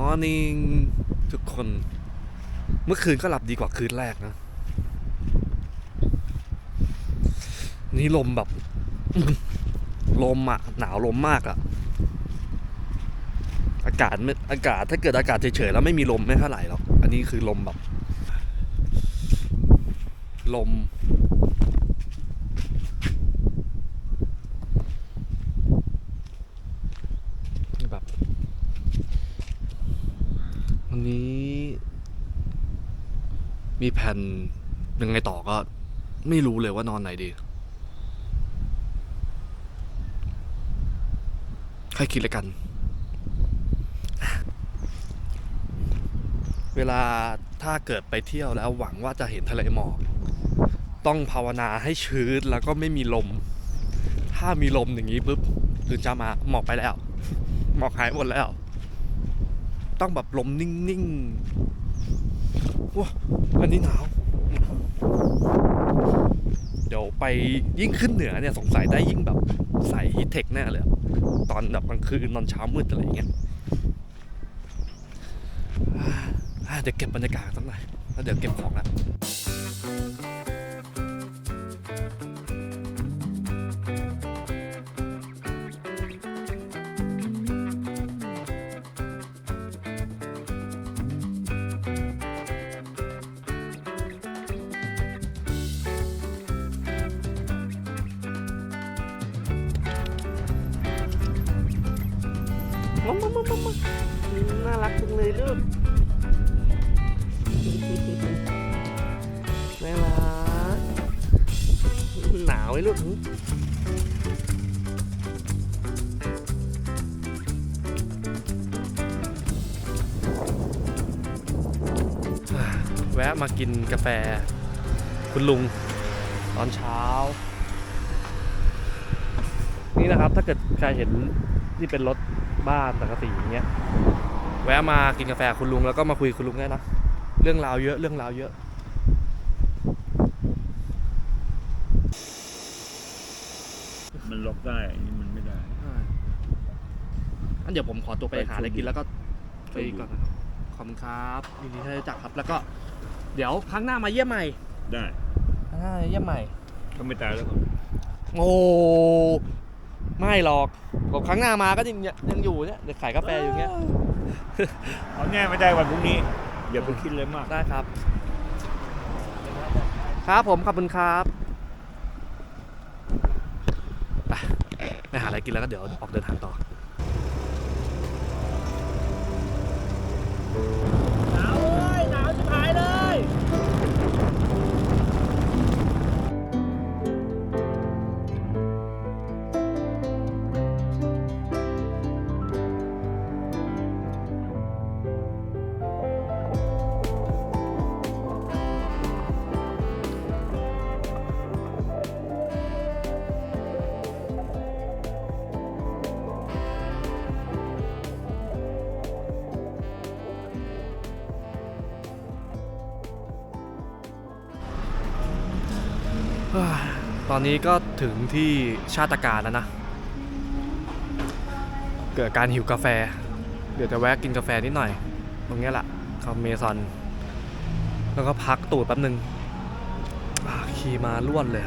Morning ทุกคน เมื่อคืนก็หลับดีกว่าคืนแรกนะ นี่ลมแบบ ลมอะหนาวลมมากอะอากาศไม่อากาศถ้าเกิดอากาศเฉยๆแล้วไม่มีลมไม่เท่าไหร่หรอก อันนี้คือลมแบบ ลม แบบ วันนี้ มีแผนยังไงต่อก็ ไม่รู้เลยว่านอนไหนดี ค่อยคิดแล้วกัน เวลาถ้าเกิดไปเที่ยวแล้วหวังว่าจะเห็นทะเลหมอก ต้องภาวนาให้ชื้นแล้วก็ไม่มีลม ถ้ามีลมอย่างนี้ปุ๊บตื่นเช้ามาหมอกไปแล้ว หมอกหายหมดแล้ว ต้องแบบลมนิ่งๆว้าอันนี้หนาว เดี๋ยวไปยิ่งขึ้นเหนือเนี่ยสงสัยได้ยิ่งแบบใส่ฮีทเทคแน่เลย ตอนแบบกลางคืนตอนเช้ามืดอะไรอย่างเงี้ยเดี๋ยวเก็บบรรยากาศสักหน่อยแล้วเดี๋ยวเก็บของละ มามามามามาน่ารักจังเลยลูกน่ารักหนาวไหมลูกแวะมากินกาแฟ คุณลุง ตอนเช้า นี่นะครับถ้าเกิดใครเห็นที่เป็นรถ บ้านสังกะสีอย่างเงี้ยแวะมากินกาแฟคุณลุงแล้วก็มาคุยกับคุณลุงได้นะเรื่องราวเยอะเรื่องราวเยอะมันล็อกได้อันนี้มันไม่ได้อันเดี๋ยวผมขอตัวไปไปหาอะไรชมกินแล้วก็ไปชมก่อนนะครับขอบคุณครับยินดีที่ได้รู้จักครับแล้วก็ เดี๋ยวครั้งหน้ามาเยี่ยมใหม่ได้ ครั้งหน้ามาเยี่ยมใหม่ ก็ไม่ตายแล้วก็โอ้ ไม่หรอกผมครั้งหน้ามาก็ยังยังอยู่เนี่ยเดี๋ยวขายกาแฟอยู่เงี้ยเอาแน่ไม่ได้วันพรุ่งนี้อย่าไปคิดเลยมาก ได้ครับ ครับผมขอบคุณครับไปไปหาอะไรกินแล้วก็เดี๋ยวออกเดินทางต่อ อนนี้ก็ถึงที่ชาติการแล้วนะ เกิดการหิวกาแฟ เดี๋ยวจะแวะกินกาแฟนิดหน่อย ตรงนี้แหละคาเมซอน แล้วก็พักตูดแป๊บนึงอ่าขี่มาล้วนเลย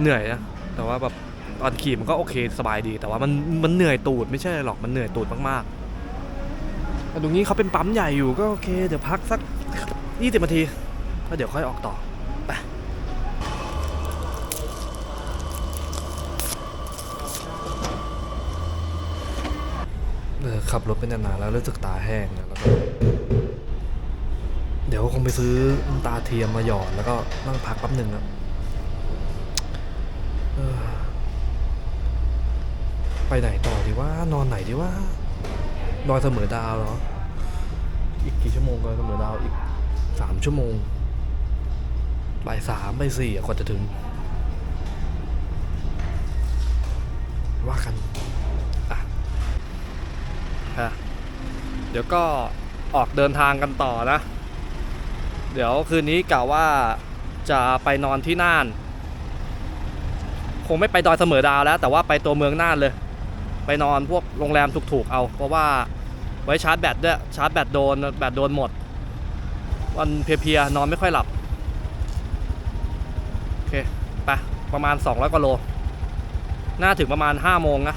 เหนื่อยนะ แต่ว่าแบบตอนขี่มันก็โอเคสบายดี แต่ว่ามันมันเหนื่อยตูดไม่ใช่หรอก มันเหนื่อยตูดมากๆ แต่ตรงนี้เขาเป็นปั๊มใหญ่อยู่ก็โอเค เดี๋ยวพักสัก 20นาทีแล้วเดี๋ยวค่อยออกต่อไปเออขับรถไปนานๆแล้วรู้สึกตาแห้งนะแล้วก็เดี๋ยวคงไปซื้อตาเทียมมาหยอดแล้วก็นั่งพักแป๊บหนึ่งอะไปไหนต่อดีว่านอนไหนดีว่า ดอยเสมอดาวเหรอ อีกกี่ชั่วโมงก็เสมอดาวอีกสามชั่วโมงบ่ายสามบ่ายสี่อะกว่าจะถึง ว่ากันอะอะเดี๋ยวก็ออกเดินทางกันต่อนะ เดี๋ยวคืนนี้กะว่าจะไปนอนที่น่าน คงไม่ไปดอยเสมอดาวแล้ว แต่ว่าไปตัวเมืองน่านเลยไป นอนพวกโรงแรมถูกๆเอา เพราะว่าไว้ชาร์จแบตด้วยชาร์จแบตโดนแบตโดนหมด วันเพลียๆนอนไม่ค่อยหลับ โอเค ไป ประมาณ 200กว่าโล น่าถึงประมาณ 5 โมงนะ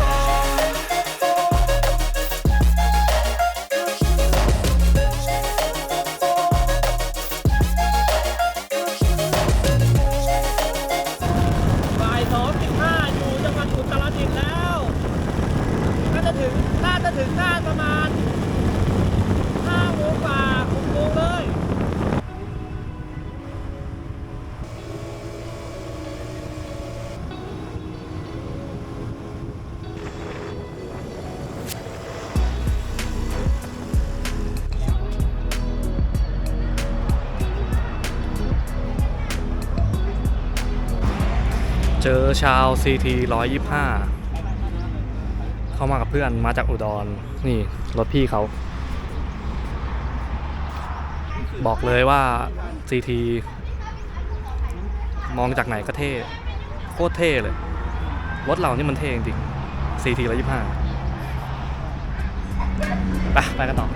เจอชาว CT 125 เข้ามากับเพื่อนมาจากอุดร นี่รถพี่เขา บอกเลยว่า CT มองจากไหนก็เท่ โคตรเท่เลย รถเรานี่มันเท่จริงๆ CT 125ไปไปกันต่อ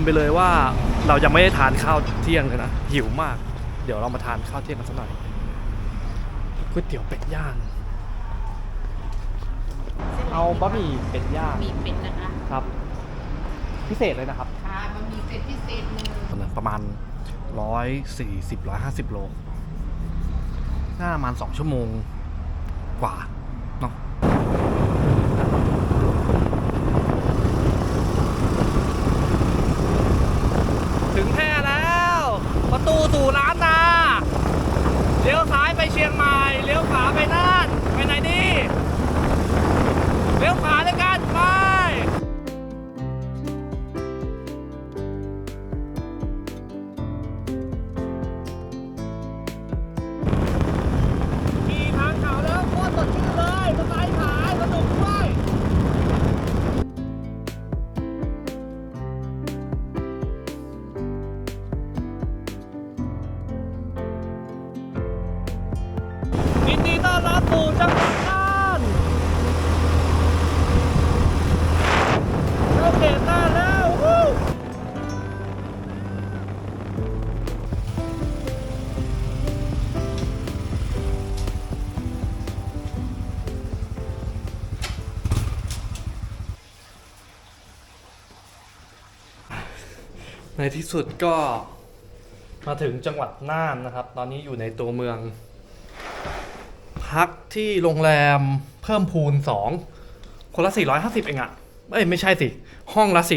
มไปเลยว่าเรายังไม่ได้ทานข้าวเที่ยงเลยนะหิวมาก เดี๋ยวเรามาทานข้าวเที่ยงกันสักหน่อยก๋วยเตี๋ยวเป็ดย่าง เอาบะหมี่เป็ดย่างมีเป็ดนะคะครับ พิเศษเลยนะครับค่ะมันมีเป็ดพิเศษหนึ่งประมาณร้อยสี่สิบร้อยห้าสิบโลน่าประมาณสองชั่วโมงกว่าเนาะ แพร่แล้ว ประตูสู่ร้านนาเลี้ยวซ้ายไปเชียงใหม่เลี้ยวขวาไปน่านไปไหนดีเลี้ยวขวาเลยกัน ในที่สุดก็มาถึงจังหวัดน่านนะครับ ตอนนี้อยู่ในตัวเมือง พักที่โรงแรมเพิ่มพูนสองคนละ 450 เองอะ่ะ เอ้ย ไม่ใช่สิ ห้องละ 450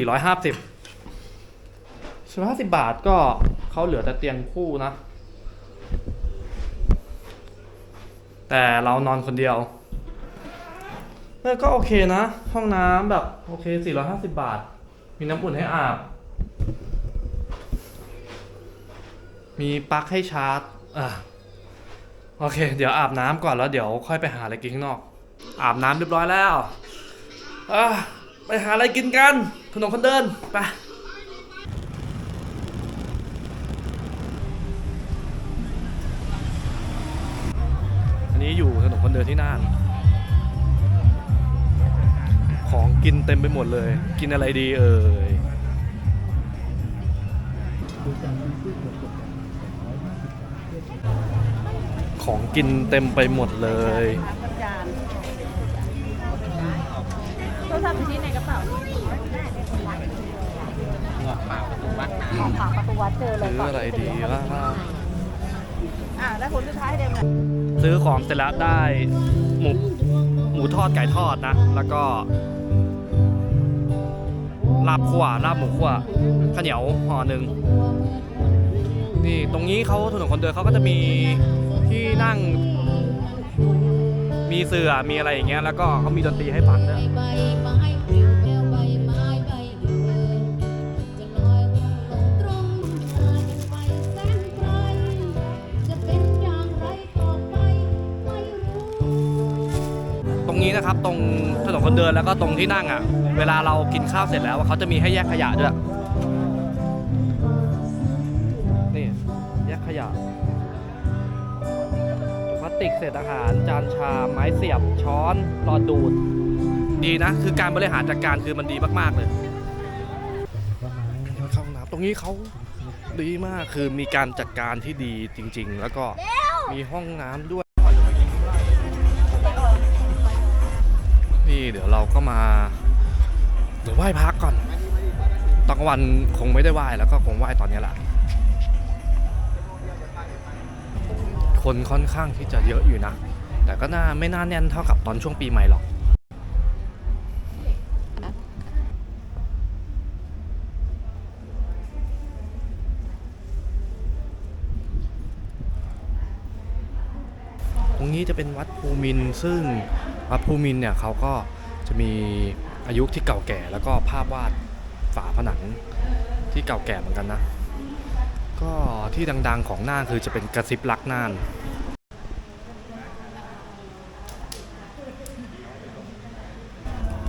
450 บาทก็เขาเหลือแต่เตียงคู่นะ แต่เรานอนคนเดียวเออก็โอเคนะ ห้องน้ำแบบ โอเค 450 บาท มีน้ำอุ่นให้อาบ มีปลั๊กให้ชาร์จอะโอเค เดี๋ยวอาบน้ำก่อนแล้วเดี๋ยวค่อยไปหาอะไรกินข้างนอก อาบน้ำเรียบร้อยแล้วอะไปหาอะไรกินกันถนนคนเดินไปเดินที่น่านของกินเต็มไปหมดเลย กินอะไรดีเอ่ย ของกินเต็มไปหมดเลยจานโทรศัพท์อยู่ที่ในกระเป๋าหอกปากประตูวัดหอกปากประตูวัดเจอเลยซื้ออะไรดีวะอ่าแล้วผลสุดท้ายเดิมเลยซื้อของเสร็จแล้วได้หมูหมูทอดไก่ทอดนะ แล้วก็ลาบขั่วลาบหมูขั่วข้าวเหนียวห่อหนึ่งนี่ตรงนี้เขาถนนคนเดินเขาก็จะมี ที่นั่ง มีเสือมีอะไรอย่างเงี้ยแล้วก็เขามีดนตรีให้ฟังด้วยตรงนี้นะครับตรงถนนคนเดินแล้วก็ตรงที่นั่งอะ เวลาเรากินข้าวเสร็จแล้วเขาจะมีให้แยกขยะด้วย ษอาหาร จานชามไม้เสียบ ช้อนหลอดดูด ดีนะ คือการบริหารจัดการคือมันดีมาก ๆ เลยเข้าห้องน้ำตรงนี้เขาดีมากคือมีการจัดการที่ดีจริง ๆ แล้วก็มีห้องน้ำด้วย นี่เดี๋ยวเราก็มา เดี๋ยวไหว้พักก่อนตอนกลางวันคงไม่ได้ไหว้แล้วก็คงไหว้ตอนนี้แหละ คนค่อนข้างที่จะเยอะอยู่นะ แต่ก็น่าไม่น่าแน่นเท่ากับตอนช่วงปีใหม่หรอกตรงนี้จะเป็นวัดภูมินซึ่งวัดภูมินเนี่ยเขาก็จะมีอายุที่เก่าแก่ แล้วก็ภาพวาดฝาผนังที่เก่าแก่เหมือนกันนะ ก็ที่ดังๆของน่านคือจะเป็นกระซิบรักน่าน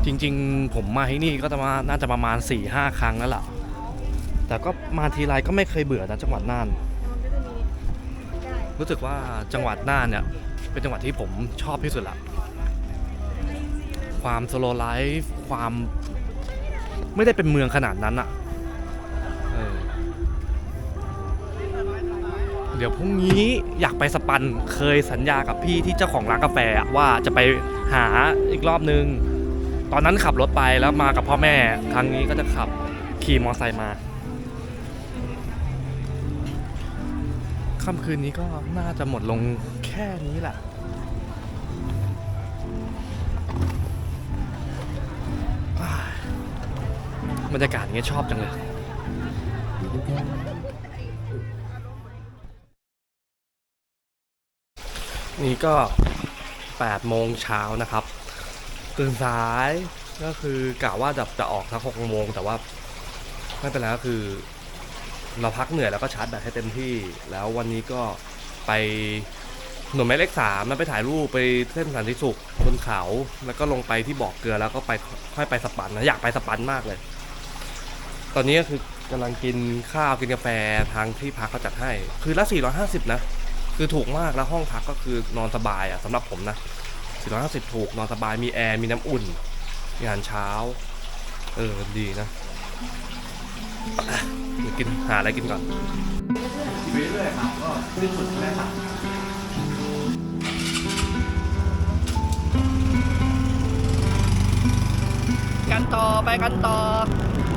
จริงๆ ผมมาที่นี่ก็จะมาน่าจะประมาณ 4-5 ครั้งแล้วล่ะ แต่ก็มาทีไรก็ไม่เคยเบื่อนะจังหวัดน่าน รู้สึกว่าจังหวัดน่านเนี่ย เป็นจังหวัดที่ผมชอบที่สุดละความสโลไลฟ์ความไม่ได้เป็นเมืองขนาดนั้นอะเดี๋ยวพรุ่งนี้อยากไปสปันเคยสัญญากับพี่ที่เจ้าของร้านกาแฟว่าจะไปหาอีกรอบนึง ตอนนั้นขับรถไปแล้วมากับพ่อแม่ ครั้งนี้ก็จะขับขี่มอเตอร์ไซค์มาค่ำคืนนี้ก็น่าจะหมดลงแค่นี้แหละบรรยากาศอย่างเงี้ยชอบจังเลย นี่ก็8โมงเช้านะครับตื่นสายก็คือกะว่าจะจะออกสัก6โมงแต่ว่าไม่เป็นไรก็คือ เราพักเหนื่อยแล้วก็ชาร์จแบตให้เต็มที่ แล้ววันนี้ก็ไปหน่วยหมายเลขสามแล้วไปถ่ายรูปไปเส้นสันติสุขบนเขาแล้วก็ลงไปที่บ่อกเกลือแล้วก็ไปค่อยไปสปันนะอยากไปสปันมากเลย ตอนนี้ก็คือกำลังกินข้าวกินกาแฟทางที่พักเขาจัดให้ คือละ450นะ คือถูกมากแล้วห้องพักก็คือนอนสบายอะสำหรับผมนะ450ถูกนอนสบายมีแอร์มีน้ำอุ่นมีอาหารเช้า เออดีนะเดี๋ยวกินหาอะไรกินก่อนไปเรื่อยครับก็สิ้นสุดแม่ครับกันต่อไปกันต่อ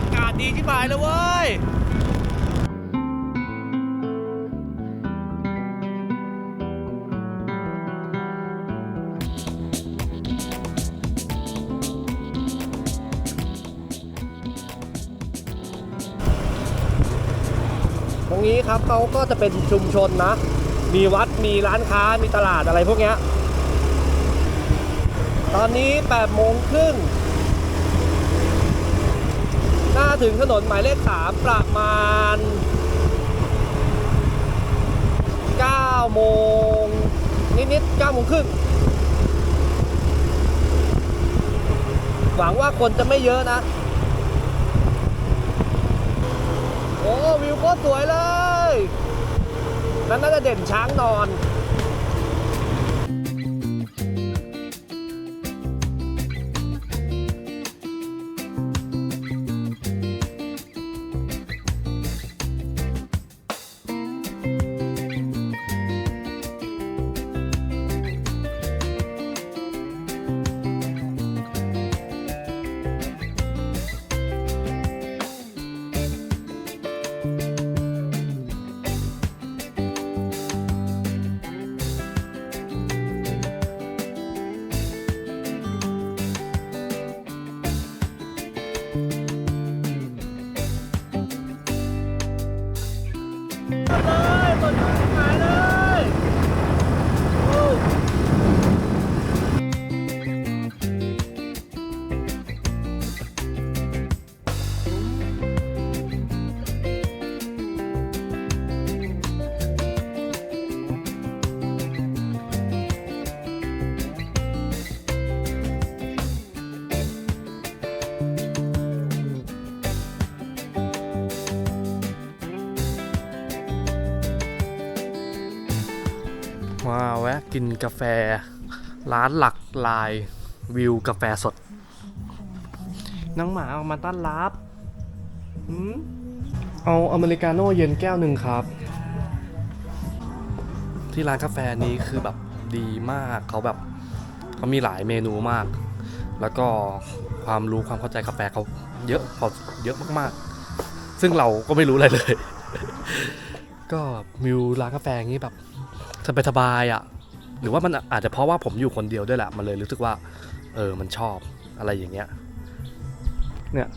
อากาศดีที่บายเลยเว้ย ครับเขาก็จะเป็นชุมชนนะ มีวัดมีร้านค้ามีตลาดอะไรพวกเนี้ยตอนนี้8โมงครึ่งน่าถึงถนนหมายเลข3ประมาณ9โมงนิดๆ9โมงครึ่งหวังว่าคนจะไม่เยอะนะ โอ้ วิวโคตรสวยเลย นั่นน่าจะเด่นช้างนอน กินกาแฟ ร้านหลักลายวิวกาแฟสดน้องหมาออกมาต้อนรับเอาอเมริกาโน่เย็นแก้วหนึ่งครับ ที่ร้านกาแฟนี้คือแบบดีมากเขาแบบเขามีหลายเมนูมาก แล้วก็ความรู้ความเข้าใจกาแฟเขาเยอะพอเยอะมากๆ ซึ่งเราก็ไม่รู้อะไรเลย ก็วิวร้านกาแฟอย่างนี้แบบสบายๆอะ หรือว่ามันอาจจะเพราะว่าผมอยู่คนเดียวด้วยแหละมันเลยรู้สึกว่า เออมันชอบอะไรอย่างเงี้ยเนี่ย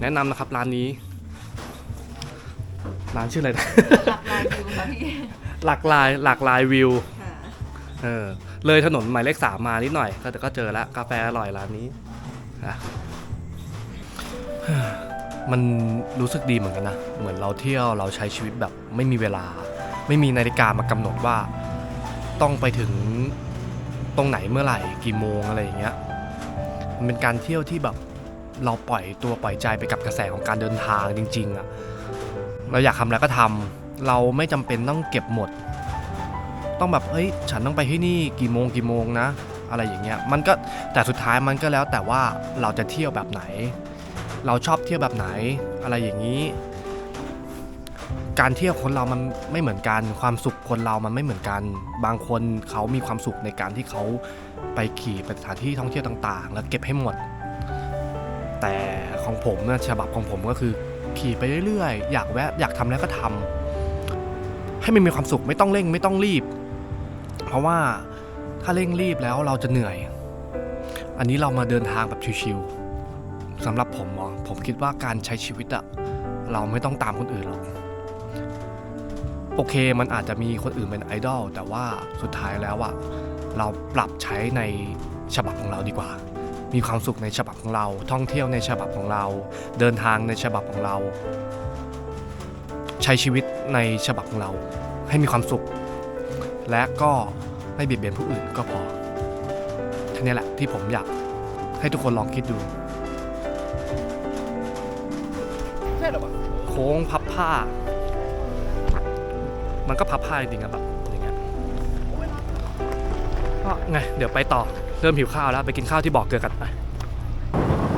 แนะนำนะครับร้านนี้ ร้านชื่ออะไรนะหลากลายหลากลายวิวเออเลยถนนหมายเลขสามมานิดหน่อย ก็ก็เจอแล้วกาแฟอร่อยร้านนี้อะมันรู้สึกดีเหมือนกันนะ เหมือนเราเที่ยวเราใช้ชีวิตแบบไม่มีเวลา ไม่มีนาฬิกามากำหนดว่า ต้องไปถึงตรงไหนเมื่อไหร่กี่โมงอะไรอย่างเงี้ยมันเป็นการเที่ยวที่แบบเราปล่อยตัวปล่อยใจไปกับกระแสของการเดินทางจริง ๆอะเราอยากทำอะไรก็ทำเราไม่จำเป็นต้องเก็บหมด ต้องแบบเฮ้ยฉันต้องไปที่นี่กี่โมงกี่โมงนะ อะไรอย่างเงี้ยมันก็แต่สุดท้ายมันก็แล้วแต่ว่าเราจะเที่ยวแบบไหน เราชอบเที่ยวแบบไหน อะไรอย่างนี้ การเที่ยวคนเรามันไม่เหมือนกัน ความสุขคนเรามันไม่เหมือนกัน บางคนเขามีความสุขในการที่เขาไปขี่ไปสถานที่ท่องเที่ยวต่าง ๆ แล้วเก็บให้หมด แต่ของผมนะฉบับของผมก็คือ ขี่ไปเรื่อยๆ อยากแวะอยากทำแล้วก็ทำให้มันมีความสุขไม่ต้องเร่งไม่ต้องรีบ เพราะว่าถ้าเร่งรีบแล้วเราจะเหนื่อย อันนี้เรามาเดินทางแบบชิวๆสำหรับผมหรอผมคิดว่าการใช้ชีวิตอะเราไม่ต้องตามคนอื่นหรอก โอเคมันอาจจะมีคนอื่นเป็นไอดอลแต่ว่าสุดท้ายแล้วอะเราปรับใช้ในฉบับของเราดีกว่า มีความสุขในฉบับของเรา ท่องเที่ยวในฉบับของเรา เดินทางในฉบับของเรา ใช้ชีวิตในฉบับของเรา ให้มีความสุข และก็ไม่เบียดเบียนผู้อื่นก็พอแค่นี้แหละที่ผมอยากให้ทุกคนลองคิดดูใช่หรอวะโค้งพับผ้า มันก็พับผ้าจริงๆอะแบบอย่างเงี้ยก็ไงเดี๋ยวไปต่อเริ่มหิวข้าวแล้วไปกินข้าวที่บ่อเกลือกันไป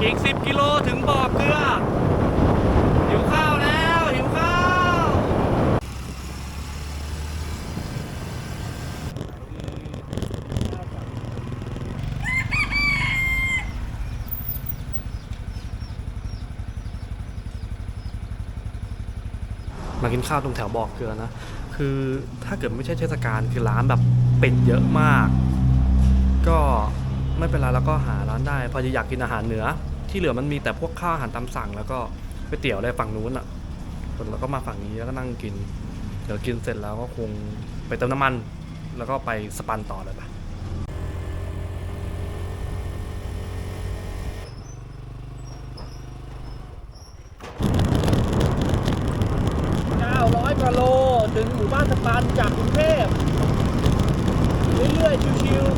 อีก 10 กิโลถึงบ่อเกลือ หิวข้าวแล้ว หิวข้าว มา กินข้าวตรงแถวบ่อเกลือนะ คือถ้าเกิดไม่ใช่เทศกาลคือร้านแบบเป็ดเยอะมาก ก็ไม่เป็นไรแล้วก็หาร้านได้ พอจะอยากกินอาหารเหนือ ที่เหลือมันมีแต่พวกข้าวอาหารตามสั่ง แล้วก็ก๋วยเตี๋ยวอะไรฝั่งนู้นอะส่วนเราก็มาฝั่งนี้แล้วก็นั่งกิน เดี๋ยวกินเสร็จแล้วก็คงไปเติมน้ำมัน แล้วก็ไปสปันต่อเลยปะ 900กว่าโล ถึงหมู่บ้านสปันจากกรุงเทพเรื่อยๆ ชิวๆ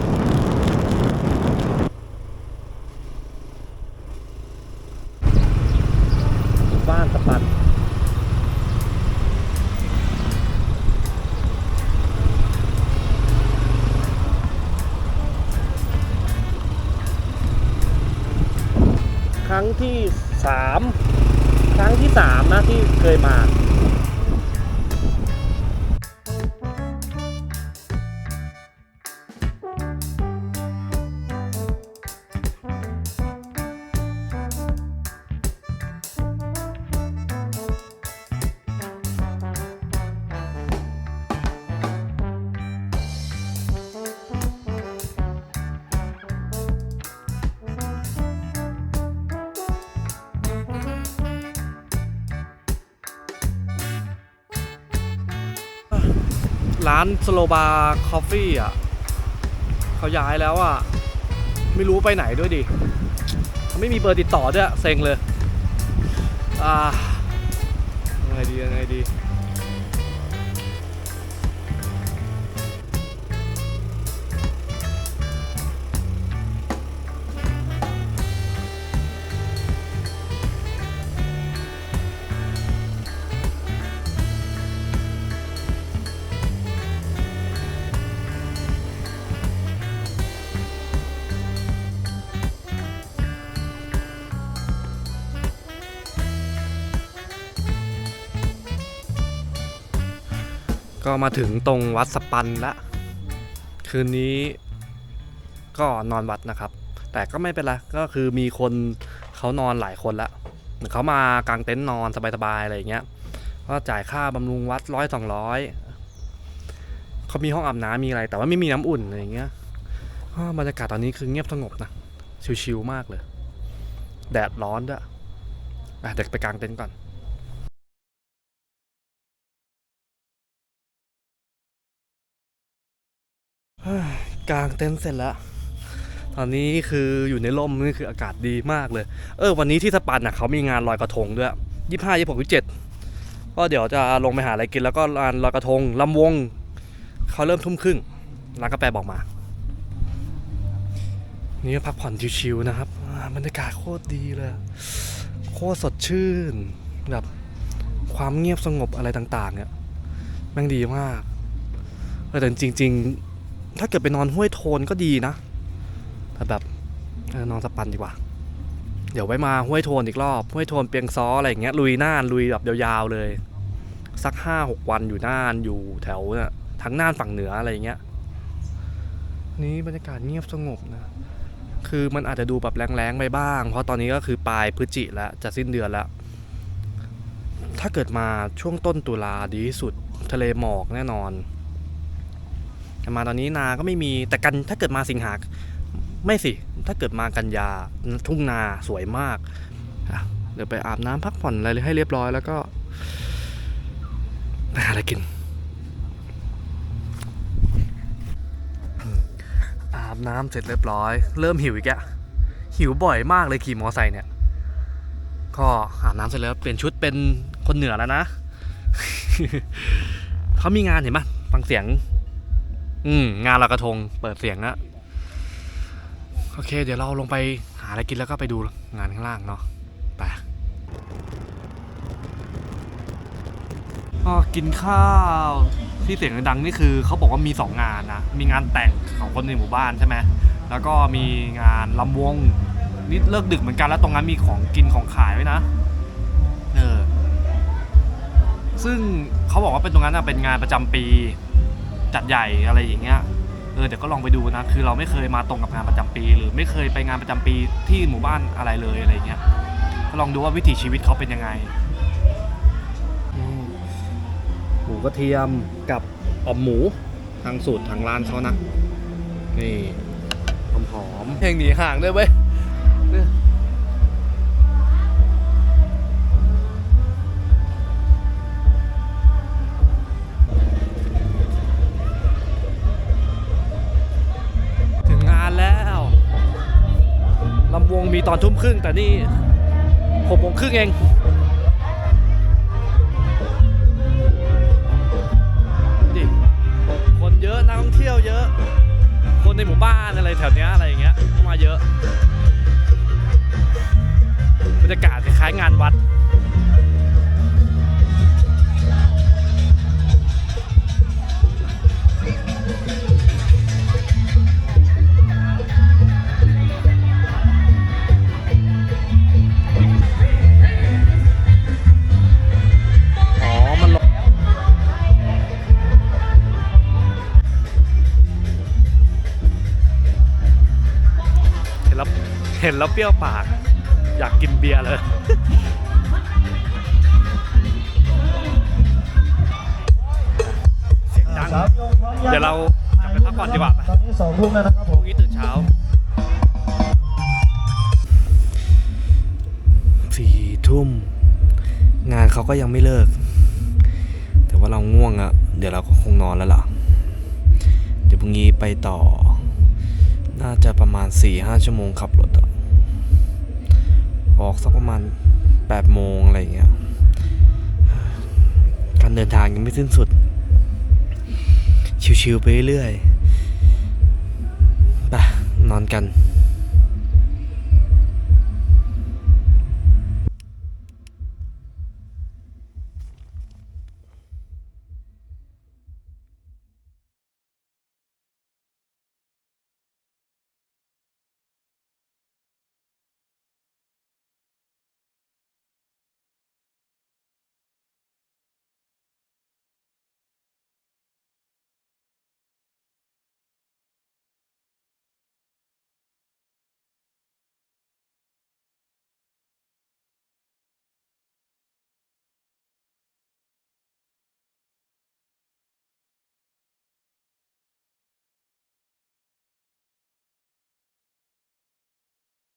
หมู่บ้านสปัน ค รั้งที่สามครั้งที่สามนะที่เคยมา สโลบาร์คอฟฟี่อะเขาย้ายแล้วอะ ไม่รู้ไปไหนด้วยดิเขาไม่มีเบอร์ติดต่อด้วยเซ็งเลย อ่ายังไงดียังไงดี ก็มาถึงตรงวัดสปันละคืนนี้ก็นอนวัดนะครับ แต่ก็ไม่เป็นไรก็คือมีคนเขานอนหลายคนละเขามากางเต็นท์นอนสบายๆอะไรอย่างเงี้ยก็จ่ายค่าบำรุงวัดร้อยสองร้อยเขามีห้องอาบน้ำมีอะไร แต่ว่าไม่มีน้ำอุ่นอะไรอย่างเงี้ยบรรยากาศตอนนี้คือเงียบสงบนะชิวๆมากเลย แดดร้อนด้วยอะเด็กไปกางเต็นท์ก่อน กลางเต็นท์เสร็จแล้ว ตอนนี้คืออยู่ในร่มนี่คืออากาศดีมากเลย เออ วันนี้ที่สปันอะเขามีงานลอยกระทงด้วยยี่ห้ายี่หกยี่เจ็ดก็เดี๋ยวจะลงไปหาอะไรกินแล้วก็ลานลอยกระทงลำวงเขาเริ่มทุ่มครึ่งร้านกาแฟบอกมา นี่พักผ่อนชิวๆนะครับอ่าบรรยากาศโคตรดีเลย โคตรสดชื่นแบบความเงียบสงบอะไรต่างๆเนี่ยแม่งดีมากแต่จริง ๆ ถ้าเกิดไปนอนห้วยโทนก็ดีนะแต่แบบออนอนสปันดีกว่า เดี๋ยวไว้มาห้วยโทนอีกรอบห้วยโทนเปียงซ้ออะไรอย่างเงี้ยลุยน่านลุยแบบยาวๆเลย สักห้าหกวันอยู่น่านอยู่แถวเนี่ยทั้งน่านฝั่งเหนืออะไรอย่างเงี้ยนี่บรรยากาศเงียบสงบนะคือมันอาจจะดูแบบแรงๆไปบ้าง เพราะตอนนี้ก็คือปลายพฤศจิแล้วจะสิ้นเดือนแล้ว ถ้าเกิดมาช่วงต้นตุลาดีที่สุดทะเลหมอกแน่นอน แต่มาตอนนี้นาก็ไม่มีแต่กันถ้าเกิดมาสิงหาไม่สิ ถ้าเกิดมากันยาทุ่งนาสวยมากเดี๋ยวไปอาบน้ำพักผ่อนอะไรให้เรียบร้อยแล้วก็ไปหาอะไรกินอืมอาบน้ำเสร็จเรียบร้อย เริ่มหิวอีกอะหิวบ่อยมากเลยขี่มอไซค์เนี่ย ก็อาบน้ำเสร็จแล้วเปลี่ยนชุดเป็นคนเหนือแล้วนะ เขามีงานเห็นปะฟังเสียง อืมงานลอยกระทงเปิดเสียงนะโอเค เดี๋ยวเราลงไปหาอะไรกินแล้วก็ไปดูงานข้างล่างเนาะไปก็กินข้าวที่เสียงดังนี่คือเขาบอกว่ามีสองงานนะ มีงานแต่งของคนในหมู่บ้านใช่ไหมแล้วก็มีงานลำวงนี่เลิกดึกเหมือนกันแล้วตรงนั้นมีของกินของขายไว้นะเออซึ่งเขาบอกว่าเป็นตรงนั้นนะเป็นงานประจำปี จัดใหญ่อะไรอย่างเงี้ยเออเดี๋ยวก็ลองไปดูนะคือเราไม่เคยมาตรงกับงานประจำปี หรือไม่เคยไปงานประจำปีที่หมู่บ้านอะไรเลยอะไรเงี้ยก็ลองดูว่าวิถีชีวิตเขาเป็นยังไงอืมหมูกระเทียมกับอ่อมหมูทางสูตรทางร้านเขานะนี่หอมหอมๆเพลงหนีห่างด้วยเว้ยเนี่ย ตอนทุ่มครึ่งแต่นี่หกโมงครึ่งเองดิคนเยอะนักท่องเที่ยวเยอะ คนในหมู่บ้านอะไรแถวนี้อะไรอย่างเงี้ยเข้ามาเยอะบรรยากาศคล้ายงานวัด เห็นแล้วเปรี้ยวปาก อยากกินเบียร์เลยเสียงดังเดี๋ยวเรากลับไปพักผ่อนดีกว่าไปตอนนี้สองทุ่มแล้วนะครับผมรุ่งนี้ตื่นเช้าสี่ทุ่มงานเขาก็ยังไม่เลิก แต่ว่าเราง่วงอะเดี๋ยวเราก็คงนอนแล้วล่ะ เดี๋ยวพรุ่งนี้ไปต่อ น่าจะประมาณ4ี่ห้าชั่วโมงขับรถ อออกสักประมาณ8โมงอะไรอย่างเงี้ย การเดินทางยังไม่สิ้นสุด ชิวๆไปเรื่อยๆ ไปนอนกัน